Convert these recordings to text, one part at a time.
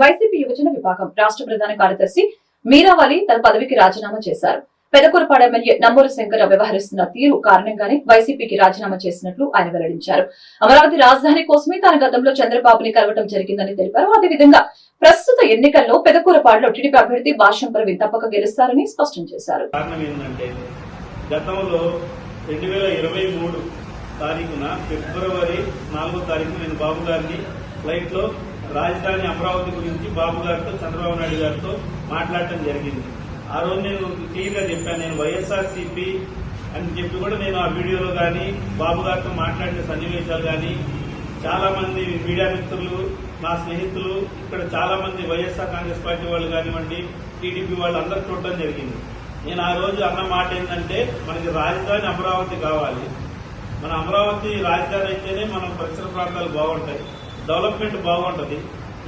YCP యువజన విభాగం రాష్ట్ర ప్రధాన కార్యదర్శి మీరావాలి తన పదవికి రాజీనామా చేశారు. పెదకూరపాడు ఎమ్మెల్యే నమ్మూరు శంకర్ వ్యవహరిస్తున్న తీరు కారణంగానే వైసీపీకి రాజీనామా చేసినట్లు ఆయన వెల్లడించారు. అమరావతి రాజధాని కోసమే తాను గతంలో చంద్రబాబుని కలవటం జరిగిందని తెలిపారు. అదేవిధంగా ప్రస్తుత ఎన్నికల్లో పెదకూరపాడులో టీడీపీ అభ్యర్థి భాష్యం ప్రవీణ్ తప్పక గెలుస్తారని స్పష్టం చేశారు. గతంలో రెండు వేల ఇరవై మూడు తారీఖున ఫిబ్రవరి నాలుగో తారీఖు నేను బాబు గారిని ఫ్లైట్లో రాజధాని అమరావతి గురించి బాబు గారితో చంద్రబాబు నాయుడు గారితో మాట్లాడటం జరిగింది. ఆ రోజు నేను క్లియర్గా చెప్పాను నేను వైఎస్ఆర్సీపీ అని చెప్పి కూడా నేను ఆ వీడియోలో కానీ బాబు గారితో మాట్లాడిన సన్నివేశాలు కానీ చాలా మంది మీడియా మిత్రులు నా స్నేహితులు ఇక్కడ చాలా మంది వైఎస్ఆర్ కాంగ్రెస్ పార్టీ వాళ్ళు కానివ్వండి టీడీపీ వాళ్ళు అందరూ చూడటం జరిగింది. నేను ఆ రోజు అన్న మాట ఏంటంటే మనకి రాజధాని అమరావతి కావాలి. మన అమరావతి రాజధాని అయితేనే మన పరిసర ప్రాంతాలు బాగుంటాయి. డెవలప్మెంట్ బాగుంటుంది.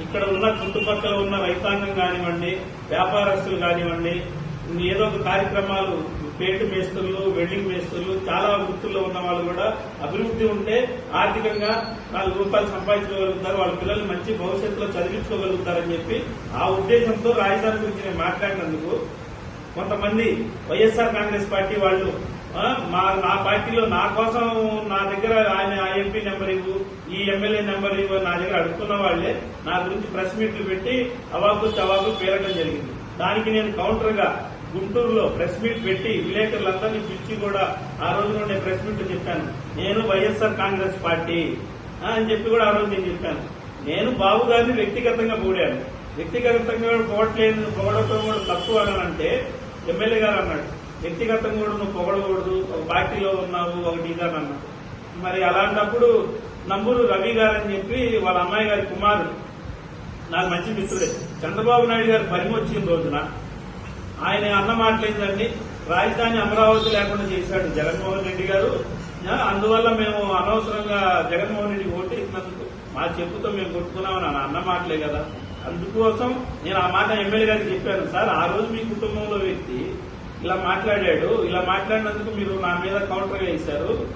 ఇక్కడ ఉన్న చుట్టుపక్కల ఉన్న రైతాంగం కానివ్వండి వ్యాపారస్తులు కానివ్వండి ఏదో ఒక కార్యక్రమాలు పేటు మేస్తులు వెల్డింగ్ మేస్తులు చాలా వృత్తుల్లో ఉన్న వాళ్ళు కూడా అభివృద్ధి ఉంటే ఆర్థికంగా నాలుగు రూపాయలు సంపాదించుకోగలుగుతారు వాళ్ళ పిల్లల్ని మంచి భవిష్యత్తులో చదివించుకోగలుగుతారని చెప్పి ఆ ఉద్దేశంతో రాజధాని గురించి నేను మాట్లాడినందుకు కొంతమంది వైఎస్ఆర్ కాంగ్రెస్ పార్టీ వాళ్ళు మా నా పార్టీలో నా కోసం నా దగ్గర ఆయన ఆ ఎంపీ నెంబర్ ఇవ్వు ఈ ఎమ్మెల్యే నెంబర్ ఇవ్వు నా దగ్గర అడుగుతున్న వాళ్ళే నా గురించి ప్రెస్ మీట్లు పెట్టి అవాకు చవాకు పేరడం జరిగింది. దానికి నేను కౌంటర్గా గుంటూరులో ప్రెస్ మీట్ పెట్టి విలేకరులందరినీ పిలిచి కూడా ఆ రోజు నేను ప్రెస్ మీట్ చెప్పాను. నేను వైఎస్ఆర్ కాంగ్రెస్ పార్టీ అని చెప్పి కూడా ఆ రోజు నేను చెప్పాను. నేను బాబు గారిని వ్యక్తిగతంగా పోడాను వ్యక్తిగతంగా పోవట్లేదు పోవడం కూడా తక్కువ అని అంటే ఎమ్మెల్యే గారు అన్నాడు. వ్యక్తిగతంగా కూడా నువ్వు పొగడకూడదు ఒక పార్టీలో ఉన్నావు ఒకటి ఇదని అన్నాడు మరి అలాంటప్పుడు నంబూరు రవి గారు అని చెప్పి వాళ్ళ అమ్మాయి గారి కుమారుడు నాకు మంచి మిత్రుడే. చంద్రబాబు నాయుడు గారు పరిమి రోజున ఆయన అన్న మాట్లాడిందండి రాజధాని అమరావతి లేకుండా చేశాడు జగన్మోహన్ రెడ్డి గారు. అందువల్ల మేము అనవసరంగా జగన్మోహన్ రెడ్డి ఓటు ఇచ్చినందుకు మా చెప్పుతో మేము కొట్టుకున్నామని ఆయన అన్న మాటలే కదా. అందుకోసం నేను ఆ మాట ఎమ్మెల్యే గారికి చెప్పాను. సార్ ఆ రోజు మీ కుటుంబంలో వ్యక్తి ఇలా మాట్లాడాడు. ఇలా మాట్లాడినందుకు మీరు నా మీద కౌంటర్ వేశారు.